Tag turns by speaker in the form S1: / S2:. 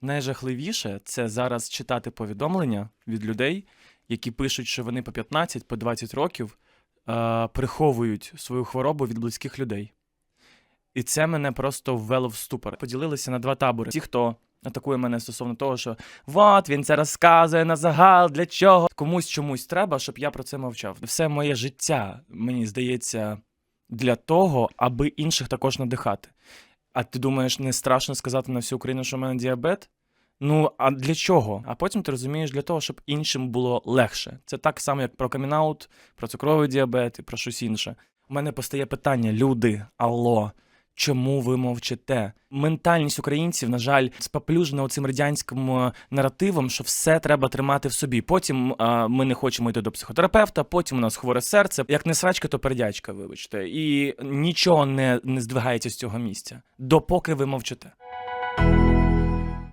S1: Найжахливіше це зараз читати повідомлення від людей, які пишуть, що вони по 15, по 20 років е, приховують свою хворобу від близьких людей. І це мене просто ввело в ступор. Поділилися на два табори. Ті, хто атакує мене стосовно того, що от він це розказує на загал, для чого комусь чомусь треба, щоб я про це мовчав. Все моє життя, мені здається, для того, аби інших також надихати. А ти думаєш, не страшно сказати на всю Україну, що в мене діабет? Ну, а для чого? А потім ти розумієш для того, щоб іншим було легше. Це так само, як про камінаут, про цукровий діабет і про щось інше. У мене постає питання: люди, алло, чому ви мовчите? Ментальність українців, на жаль, споплюжена оцим радянським е, наративом, що все треба тримати в собі. Потім а, ми не хочемо йти до психотерапевта, потім у нас хворе серце. Як не срачка, то пердячка, вибачте. І нічого не, не здвигається з цього місця, допоки ви мовчите.